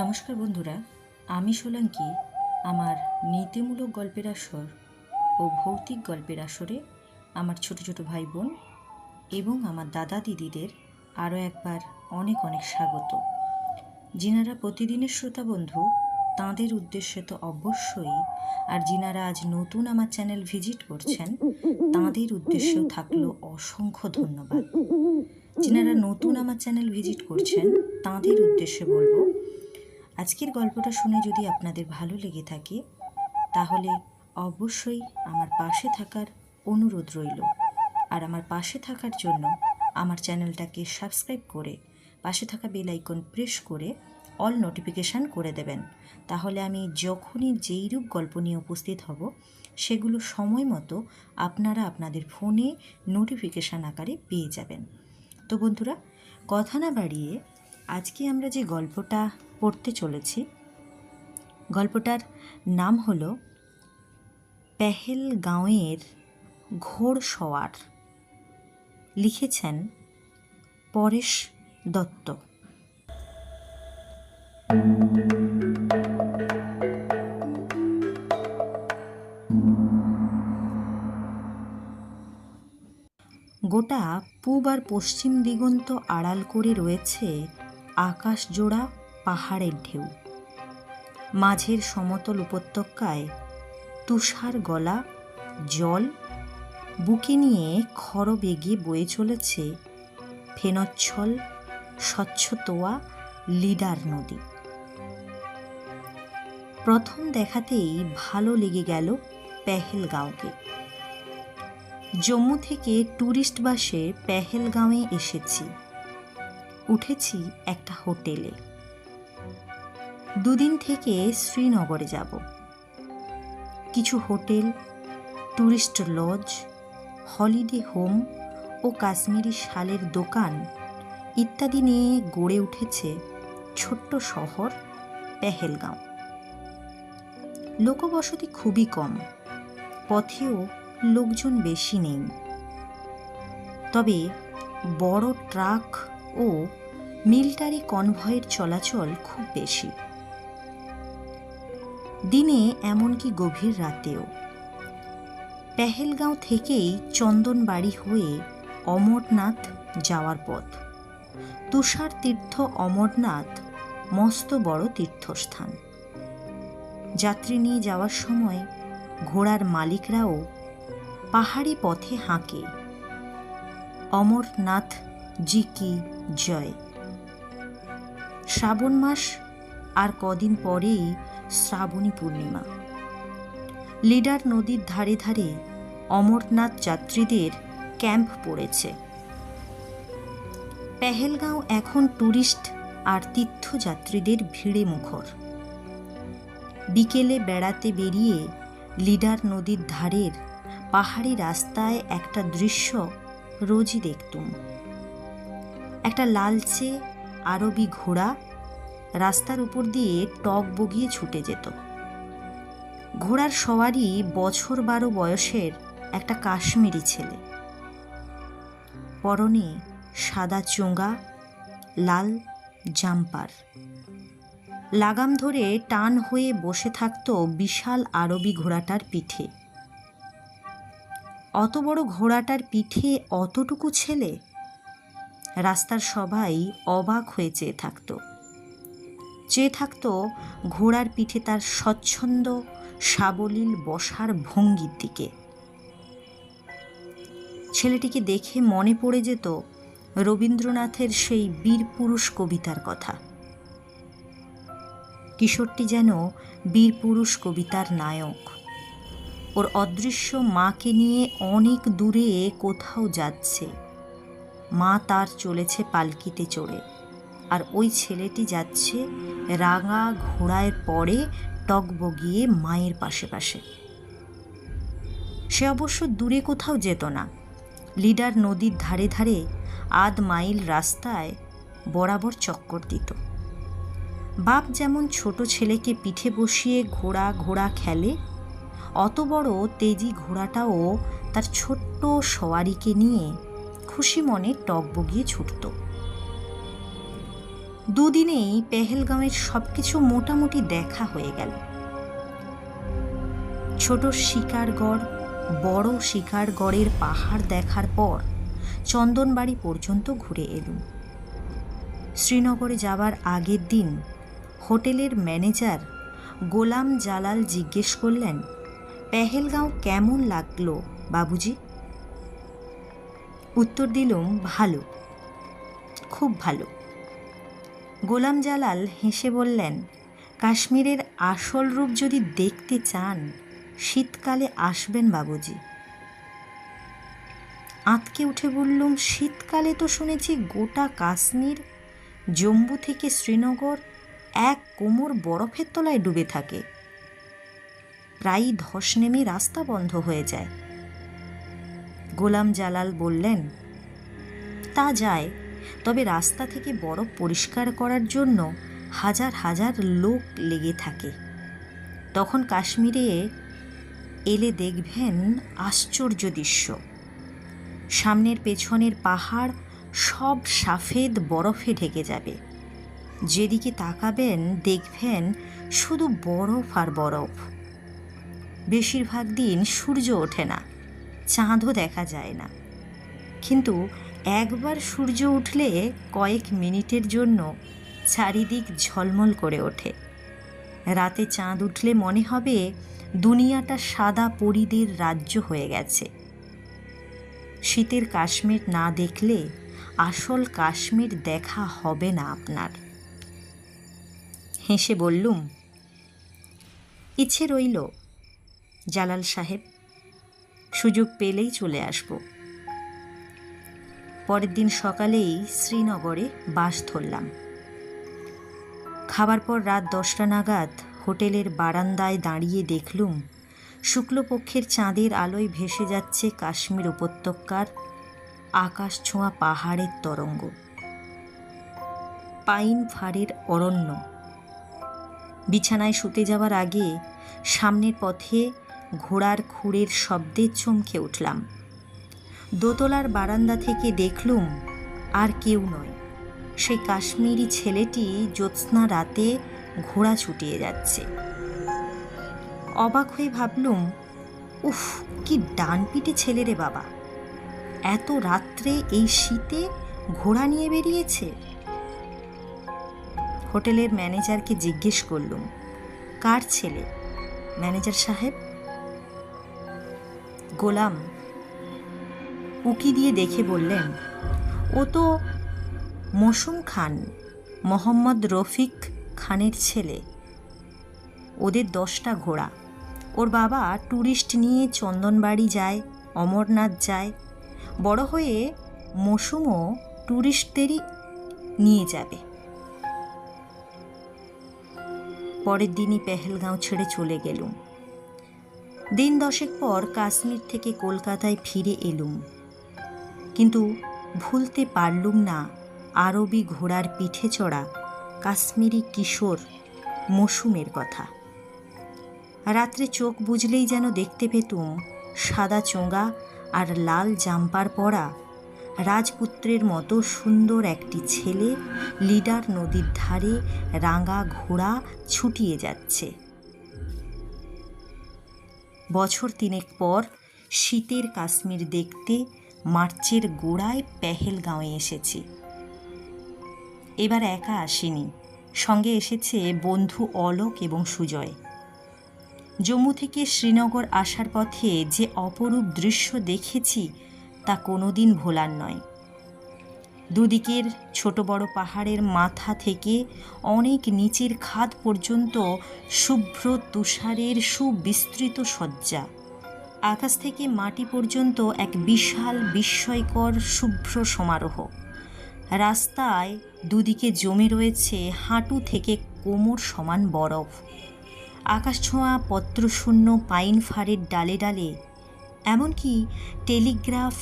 নমস্কার বন্ধুরা, আমি সোলাঙ্কি। আমার নীতিমূলক গল্পের আসর ও ভৌতিক গল্পের আসরে আমার ছোট ছোট ভাই বোন এবং আমার দাদা দিদিদের আরও একবার অনেক অনেক স্বাগত। যিনারা প্রতিদিনের শ্রোতা বন্ধু, তাঁদের উদ্দেশ্যে তো অবশ্যই, আর যিনারা আজ নতুন আমার চ্যানেল ভিজিট করছেন, তাঁদের উদ্দেশ্যেও থাকল অসংখ্য ধন্যবাদ। যিনারা নতুন আমার চ্যানেল ভিজিট করছেন, তাঁদের উদ্দেশ্যে বলব আজকের গল্পটা শুনে যদি আপনাদের ভালো লেগে থাকে, তাহলে অবশ্যই আমার পাশে থাকার অনুরোধ রইল। আর আমার পাশে থাকার জন্য আমার চ্যানেলটাকে সাবস্ক্রাইব করে পাশে থাকা বেল আইকন প্রেস করে অল নোটিফিকেশান করে দেবেন। তাহলে আমি যখনই যেই রূপ গল্প নিয়ে উপস্থিত হব, সেগুলো সময় মতো আপনারা আপনাদের ফোনে নোটিফিকেশান আকারে পেয়ে যাবেন। তো বন্ধুরা, কথা না বাড়িয়ে আজকে আমরা যে গল্পটা পড়তে চলেছি। গল্পটার নাম হলো পেহেলগাঁওয়ের ঘোড় সওয়ার। লিখেছেন পরেশ দত্ত। গোটা পূব আর পশ্চিম দিগন্ত আড়াল করে রয়েছে আকাশ জোড়া পাহাড়ের ঢেউ। মাঝের সমতল উপত্যকায় তুষার গলা, জল, বুকে নিয়ে খর বেগে বয়ে চলেছে ফেনচ্ছল, স্বচ্ছ তোয়া, লিডার নদী। প্রথম দেখাতেই ভালো লেগে গেল পেহেলগাঁওকে। জম্মু থেকে ট্যুরিস্ট বাসে পেহেলগাঁওয়ে এসেছি। উঠেছি একটা হোটেলে। দুদিন থেকে শ্রীনগরে যাব। কিছু hotel tourist lodge, holiday home ও কাশ্মীরি শালের দোকান ইত্যাদি নিয়ে গড়ে উঠেছে ছোট্ট শহর পেহেলগাঁও। লোকবসতি খুবই কম, পথেও লোকজন বেশি নেই। তবে বড় ট্রাক ও মিলিটারি কনভয়ের চলাচল খুব বেশি। দিনে এমনকি গভীর রাতেও। পেহেলগাঁও থেকেই চন্দনবাড়ি হয়ে অমরনাথ যাওয়ার পথ। তুষার তীর্থ অমরনাথ মস্ত বড় তীর্থস্থান। যাত্রী নিয়ে যাওয়ার সময় ঘোড়ার মালিকরাও পাহাড়ি পথে হাঁকে। অমরনাথ জি কি জয়। শ্রাবণ মাস আর কদিন পরেই শ্রাবণী পূর্ণিমা। লিডার নদীর ধারে ধারে অমরনাথ যাত্রীদের ক্যাম্প পড়েছে। পেহেলগাঁও এখন ট্যুরিস্ট আর তীর্থযাত্রীদের ভিড়ে মুখর। বিকেলে বেড়াতে বেরিয়ে লিডার নদীর ধারের পাহাড়ি রাস্তায় একটা দৃশ্য রোজই দেখতুম। একটা লালচে আরবি ঘোড়া রাস্তার উপর দিয়ে টক বগিয়ে ছুটে যেত। ঘোড়ার সওয়ারি বছর বারো বয়সের একটা কাশ্মীরি ছেলে। পরনে সাদা চোঙা, লাল জাম্পার। লাগাম ধরে টান হয়ে বসে থাকতো বিশাল আরবি ঘোড়াটার পিঠে। অত বড় ঘোড়াটার পিঠে অতটুকু ছেলে? রাস্তার সবাই অবাক হয়ে চেয়ে থাকতো। চেয়ে থাকতো ঘোড়ার পিঠে তার স্বচ্ছন্দ, সাবলীল বসার ভঙ্গির দিকে। ছেলেটিকে দেখে মনে পড়ে যেত রবীন্দ্রনাথের সেই বীর পুরুষ কবিতার কথা। কিশোরটি যেন বীর পুরুষ কবিতার নায়ক। ওর অদৃশ্য মাকে নিয়ে অনেক দূরে কোথাও যাচ্ছে। মা তার চলেছে পালকিতে চড়ে। আর ওই ছেলেটি যাচ্ছে রাঙা ঘোড়ায় পরে টকবগিয়ে মায়ের পাশে পাশে। সে অবশ্য দূরে কোথাও যেত না। লিডার নদীর ধারে ধারে আধ মাইল রাস্তায় বরাবর চক্কর দিত। বাপ যেমন ছোট ছেলেকে পিঠে বসিয়ে ঘোড়া ঘোড়া খেলে, অত বড় তেজি ঘোড়াটাও তার ছোট্ট সওয়ারিকে নিয়ে খুশি মনে টক বগিয়ে ছুটত। দুদিনেই পেহেলগাঁওয়ের সব কিছু মোটামুটি দেখা হয়ে গেল। ছোট শিকারগড়, বড় শিকারগড়ের পাহাড় দেখার পর চন্দনবাড়ি পর্যন্ত ঘুরে এলুম। শ্রীনগরে যাবার আগের দিন হোটেলের ম্যানেজার গোলাম জালাল জিজ্ঞেস করলেন, পেহেলগাঁও কেমন লাগল বাবুজি? উত্তর দিলুম, ভালো, খুব ভালো। গোলাম জালাল হেসে বললেন, কাশ্মীরের আসল রূপ যদি দেখতে চান, শীতকালে আসবেন বাবুজি। আঁতকে উঠে বললুম, শীতকালে তো শুনেছি গোটা কাশ্মীর, জম্মু থেকে শ্রীনগর, এক কোমর বরফের তলায় ডুবে থাকে। প্রায়ই ধস নেমে রাস্তা বন্ধ হয়ে যায়। গোলাম জালাল বললেন, তা যায় তবে রাস্তা থেকে বরফ পরিষ্কার করার জন্য হাজার হাজার লোক লেগে থাকে। তখন কাশ্মীরে এলে দেখবেন আশ্চর্য দৃশ্য। সামনের পেছনের পাহাড় সব সাফেদ বরফে ঢেকে যাবে। যেদিকে তাকাবেন দেখবেন শুধু বরফ আর বরফ। বেশিরভাগ দিন সূর্য ওঠে না, চাঁদও দেখা যায় না। কিন্তু একবার সূর্য উঠলে কয়েক মিনিটের জন্য চারিদিক ঝলমল করে ওঠে। রাতে চাঁদ উঠলে মনে হবে দুনিয়াটা সাদা পরিদের রাজ্য হয়ে গেছে। শীতের কাশ্মীর না দেখলে আসল কাশ্মীর দেখা হবে না আপনার। হেসে বললুম, ইচ্ছে রইল, জালাল সাহেব, সুযোগ পেলেই চলে আসব। পরের দিন সকালেই শ্রীনগরে বাস ধরলাম। খাবার পর রাত দশটা নাগাদ হোটেলের বারান্দায় দাঁড়িয়ে দেখলুম, শুক্লপক্ষের চাঁদের আলোয় ভেসে যাচ্ছে কাশ্মীর উপত্যকার আকাশ ছোঁয়া পাহাড়ের তরঙ্গ। পাইন ফাড়ের অরণ্য। বিছানায় শুতে যাওয়ার আগে সামনের পথে ঘোড়ার খুঁড়ের শব্দে চমকে উঠলাম। দোতলার বারান্দা থেকে দেখলুম, আর কেউ নয়। সেই কাশ্মীরি ছেলেটি জ্যোৎস্না রাতে ঘোড়া ছুটিয়ে যাচ্ছে। অবাক হয়ে ভাবলুম, উফ, কি ডানপিটে ছেলে রে বাবা। এত রাত্রে এই শীতে ঘোড়া নিয়ে বেরিয়েছে? হোটেলের ম্যানেজারকে জিজ্ঞেস করলুম, কার ছেলে? ম্যানেজার সাহেব? গোলাম। উকি দিয়ে দেখে বললেন, ও তো মৌসুম খান, মোহাম্মদ রফিক খানের ছেলে। ওদের দশটা ঘোড়া। ওর বাবা ট্যুরিস্ট নিয়ে চন্দনবাড়ি যায়, অমরনাথ যায়। বড় হয়ে মৌসুমও ট্যুরিস্টদেরই নিয়ে যাবে। পরের দিনই পেহেলগাঁও ছেড়ে চলে গেলুম। দিন দশেক পর কাশ্মীর থেকে কলকাতায় ফিরে এলুম। কিন্তু ভুলতে পারলুম না আরবি ঘোড়ার পিঠে চড়া কাশ্মীরি কিশোর মৌসুমের কথা। রাত্রে চোখ বুঝলেই যেন দেখতে পেতুম সাদা চোঙা আর লাল জাম্পার পরা রাজপুত্রের মতো সুন্দর একটি ছেলে লিডার নদীর ধারে রাঙা ঘোড়া ছুটিয়ে যাচ্ছে। বছর তিনেক পর শীতের কাশ্মীর দেখতে মার্চের গোড়ায় পেহেলগাঁওয়ে এসেছি। এবার একা আসিনি। সঙ্গে এসেছে বন্ধু অলোক এবং সুজয়। জম্মু থেকে শ্রীনগর আসার পথে যে অপরূপ দৃশ্য দেখেছি তা কোনোদিন ভোলার নয়। দুদিকের ছোট বড় পাহাড়ের মাথা থেকে অনেক নিচের খাদ পর্যন্ত শুভ্র তুষারের সুবিস্তৃত সজ্জা আকাশ থেকে মাটি পর্যন্ত এক বিশাল বিস্ময়কর শুভ্র সমারোহ। রাস্তায় দুদিকে জমে রয়েছে হাঁটু থেকে কোমর সমান বরফ। আকাশ ছোঁয়া পত্রশূন্য পাইন ফাড়ের ডালে ডালে, এমনকি টেলিগ্রাফ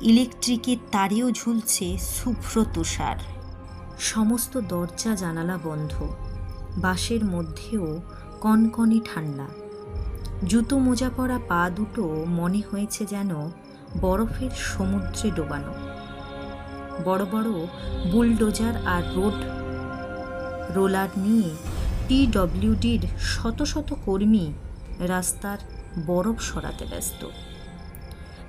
ইলেকট্রিকের তারেও ঝুলছে শুভ্র তুষার। সমস্ত দরজা জানালা বন্ধ। বাসের মধ্যেও কনকনে ঠান্ডা। জুতো মোজা পরা পা দুটো মনে হয়েছে যেন বরফের সমুদ্রে ডোবানো। বড় বড় বুলডোজার আর রোড রোলার নিয়ে পিডব্লিউডির শত শত কর্মী রাস্তার বরফ সরাতে ব্যস্ত।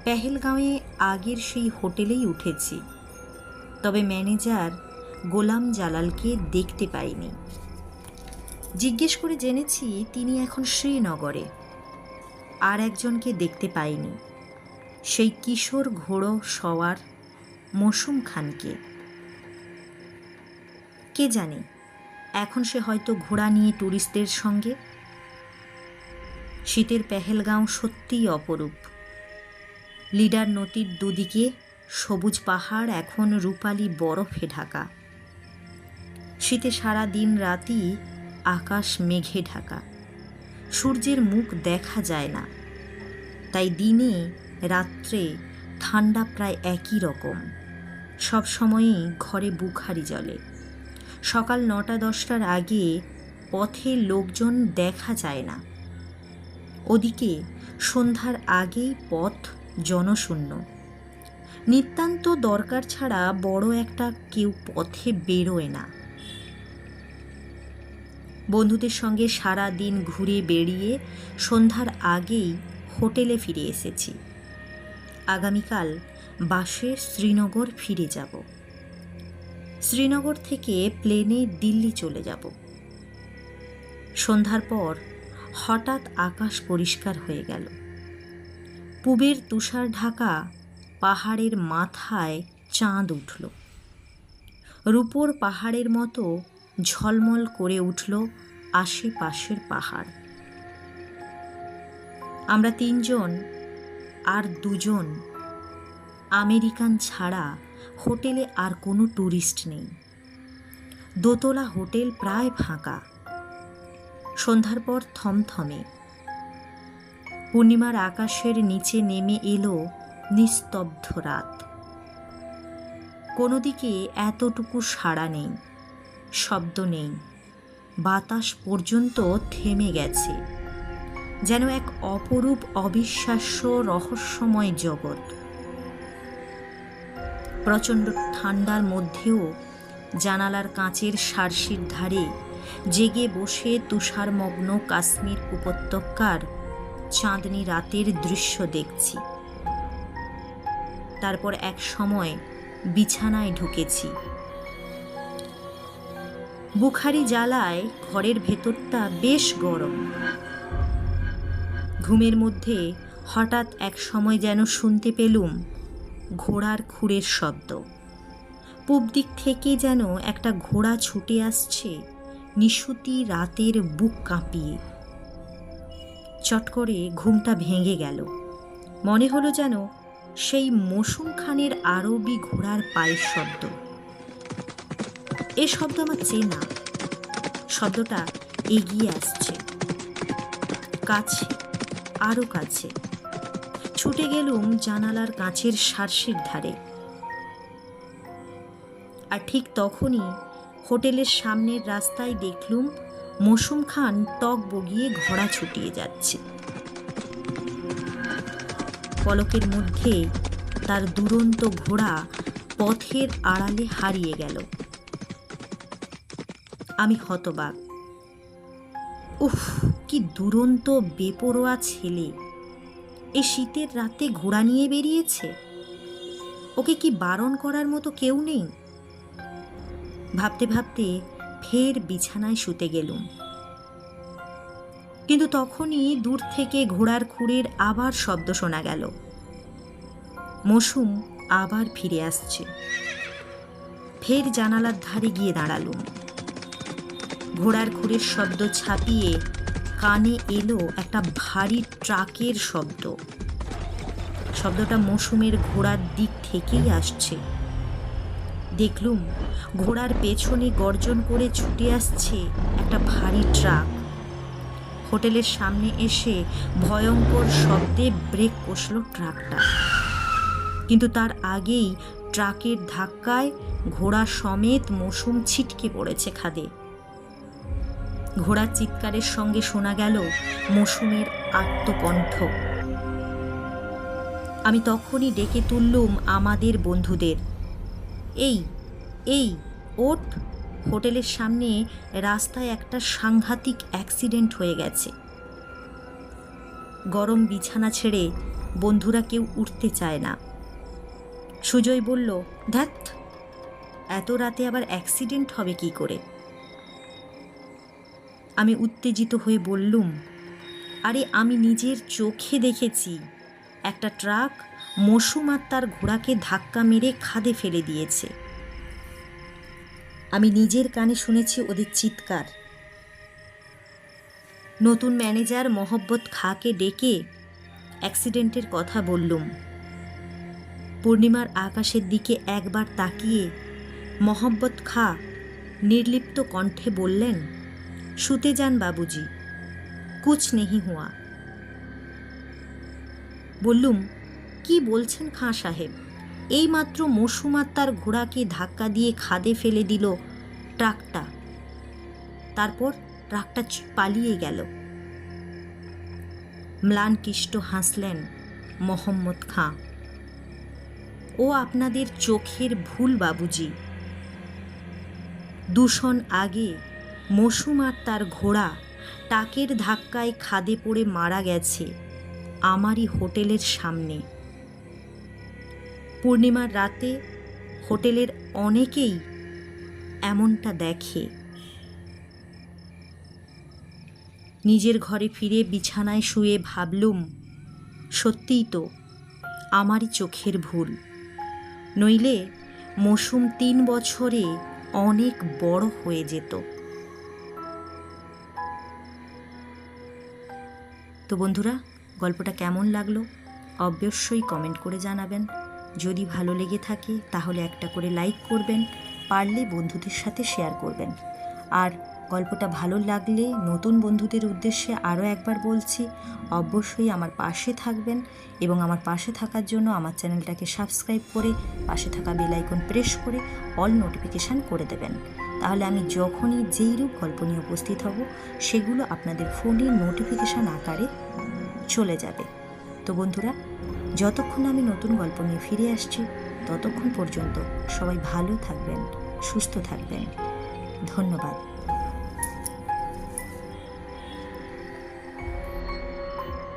পেহেলগাঁওয়ে আগের সেই হোটেলেই উঠেছি। তবে ম্যানেজার গোলাম জালালকে দেখতে পাইনি। জিজ্ঞেস করে জেনেছি তিনি এখন শ্রীনগরে। আর একজনকে দেখতে পাইনি। সেই কিশোর ঘোড়ো সওয়ার মৌসুম খানকে। কে জানে, এখন সে হয়তো ঘোড়া নিয়ে ট্যুরিস্টদের সঙ্গে। শীতের পেহেলগাঁও সত্যিই অপরূপ। লিডার নদীর দুদিকে সবুজ পাহাড়, এখন রূপালি বরফে ঢাকা। শীতে সারা দিন রাতই আকাশ মেঘে ঢাকা। সূর্যের মুখ দেখা যায় না। তাই দিনে, রাত্রে ঠান্ডা প্রায় একই রকম। সব সময়ই ঘরে বুখারি জলে সকাল নটা দশটার আগে পথে লোকজন দেখা যায় না। ওদিকে সন্ধ্যার আগেই পথ জনশূন্য। নিতান্ত দরকার ছাড়া বড় একটা কেউ পথে বেরোয় না। বন্ধুদের সঙ্গে সারা দিন ঘুরে বেড়িয়ে সন্ধ্যার আগেই হোটেলে ফিরে এসেছি। আগামীকাল বাসে শ্রীনগর ফিরে যাব। শ্রীনগর থেকে প্লেনে দিল্লি চলে যাব। সন্ধ্যার পর হঠাৎ আকাশ পরিষ্কার হয়ে গেল। পূবের তুষার ঢাকা পাহাড়ের মাথায় চাঁদ উঠল। রূপোর পাহাড়ের মতো ঝলমল করে উঠল আশেপাশের পাহাড়। আমরা তিনজন আর দুজন আমেরিকান ছাড়া হোটেলে আর কোনো ট্যুরিস্ট নেই। দোতলা হোটেল প্রায় ফাঁকা। সন্ধ্যার পর থমথমে। পূর্ণিমার আকাশের নিচে নেমে এলো নিস্তব্ধ রাত। কোনো দিকে এতটুকু সাড়া নেই। শব্দ নেই। বাতাস পর্যন্ত থেমে গেছে। যেন এক অপরূপ অবিশ্বাস্য রহস্যময় জগৎ। প্রচণ্ড ঠান্ডার মধ্যেও জানালার কাঁচের সারসির ধারে জেগে বসে তুষারমগ্ন কাশ্মীর উপত্যকার চাঁদনি রাতের দৃশ্য দেখছি। তারপর এক সময় বিছানায় ঢুকেছি। বুখারি জ্বালায় ঘরের ভেতরটা বেশ গরম। ঘুমের মধ্যে হঠাৎ এক সময় যেন শুনতে পেলুম ঘোড়ার খুঁড়ের শব্দ। পূব দিক থেকে যেন একটা ঘোড়া ছুটে আসছে নিশুতি রাতের বুক কাঁপিয়ে। চট করে ঘুমটা ভেঙে গেল। মনে হলো যেন সেই মৌসুম খানের আরবি ঘোড়ার পায়ের শব্দ। এ শব্দ আমার চেনা শব্দটা এগিয়ে আসছে। কাছে আরও কাছে। ছুটে গেলুম জানালার কাঁচের সারসির ধারে। আর ঠিক তখনই হোটেলের সামনের রাস্তায় দেখলুম মৌসুম খান টক বগিয়ে ঘোড়া ছুটিয়ে যাচ্ছে। পলকের মধ্যে তার দুরন্ত ঘোড়া পথের আড়ালে হারিয়ে গেল। আমি হতবাক। উফ, কি দুরন্ত, বেপরোয়া ছেলে। এ শীতের রাতে ঘোড়া নিয়ে বেরিয়েছে। ওকে কি বারণ করার মতো কেউ নেই? ভাবতে ভাবতে ফের বিছানায় শুতে গেলুম। কিন্তু তখনই দূর থেকে ঘোড়ার খুঁড়ের আবার শব্দ শোনা গেল। মৌসুম আবার ফিরে আসছে। ফের জানালার ধারে গিয়ে দাঁড়ালুম। ঘোড়ার খুঁড়ের শব্দ ছাপিয়ে কানে এলো একটা ভারী ট্রাকের শব্দ। শব্দটা মৌসুমের ঘোড়ার দিক থেকেই আসছে। দেখলুম ঘোড়ার পেছনে গর্জন করে ছুটে আসছে একটা ভারী ট্রাক। হোটেলের সামনে এসে ভয়ঙ্কর শব্দে ব্রেক কষল ট্রাকটা। কিন্তু তার আগেই ট্রাকের ধাক্কায় ঘোড়া সমেত মৌসুম ছিটকে পড়েছে খাদে। ঘোড়ার চিৎকারের সঙ্গে শোনা গেল মৌসুমের আত্মকণ্ঠ। আমি তখনই ডেকে তুললুম আমাদের বন্ধুদের। এই এই ওট হোটেলের সামনে রাস্তায় একটা সাংঘাতিক অ্যাক্সিডেন্ট হয়ে গেছে। গরম বিছানা ছেড়ে বন্ধুরা কেউ উঠতে চায় না। সুজয় বলল ধ্যাত এত রাতে আবার অ্যাক্সিডেন্ট হবে কি করে? আমি উত্তেজিত হয়ে বললুম, আরে আমি নিজের চোখে দেখেছি, একটা ট্রাক মশুম আর তার ঘোড়াকে ধাক্কা মেরে খাদে ফেলে দিয়েছে। আমি নিজের কানে শুনেছি ওদের চিৎকার। নতুন ম্যানেজার মহব্বত খাকে ডেকে অ্যাক্সিডেন্টের কথা বললুম। পূর্ণিমার আকাশের দিকে একবার তাকিয়ে মহব্বত খা নির্লিপ্ত কণ্ঠে বললেন শুতে যান বাবুজি। কুছ নেহি হুয়া। বললুম, কি বলছেন খাঁ সাহেব? এইমাত্র মৌসুমার তার ঘোড়াকে ধাক্কা দিয়ে খাদে ফেলে দিল ট্রাকটা। তারপর ট্রাকটা পালিয়ে গেল। ম্লানকিষ্ট হাসলেন মোহাম্মদ খাঁ। ও আপনাদের চোখের ভুল বাবুজি। দূষণ আগে মৌসুম আর তার ঘোড়া টাকের ধাক্কায় খাদে পড়ে মারা গেছে আমারই হোটেলের সামনে। পূর্ণিমার রাতে হোটেলের অনেকেই এমনটা দেখে। নিজের ঘরে ফিরে বিছানায় শুয়ে ভাবলুম, সত্যিই তো আমারই চোখের ভুল। নইলে মৌসুম তিন বছরে অনেক বড় হয়ে যেত। তো বন্ধুরা, গল্পটা কেমন লাগল? অবশ্যই কমেন্ট করে জানাবেন। যদি ভালো লেগে থাকে, তাহলে একটা করে লাইক করবেন, পারলে বন্ধুদের সাথে শেয়ার করবেন। আর গল্পটা ভালো লাগলে নতুন বন্ধুদের উদ্দেশ্যে আরও একবার বলছি, অবশ্যই আমার পাশে থাকবেন এবং আমার পাশে থাকার জন্য আমার চ্যানেলটাকে সাবস্ক্রাইব করে পাশে থাকা বেল আইকন প্রেস করে অল নোটিফিকেশান করে দেবেন। তাহলে আমি যখনই যেইরূপ গল্প নিয়ে উপস্থিত হব, সেগুলো আপনাদের ফোনে নোটিফিকেশান আকারে চলে যাবে। তো বন্ধুরা, যতক্ষণ আমি নতুন গল্প নিয়ে ফিরে আসছি, ততক্ষণ পর্যন্ত সবাই ভালো থাকবেন, সুস্থ থাকবেন। ধন্যবাদ।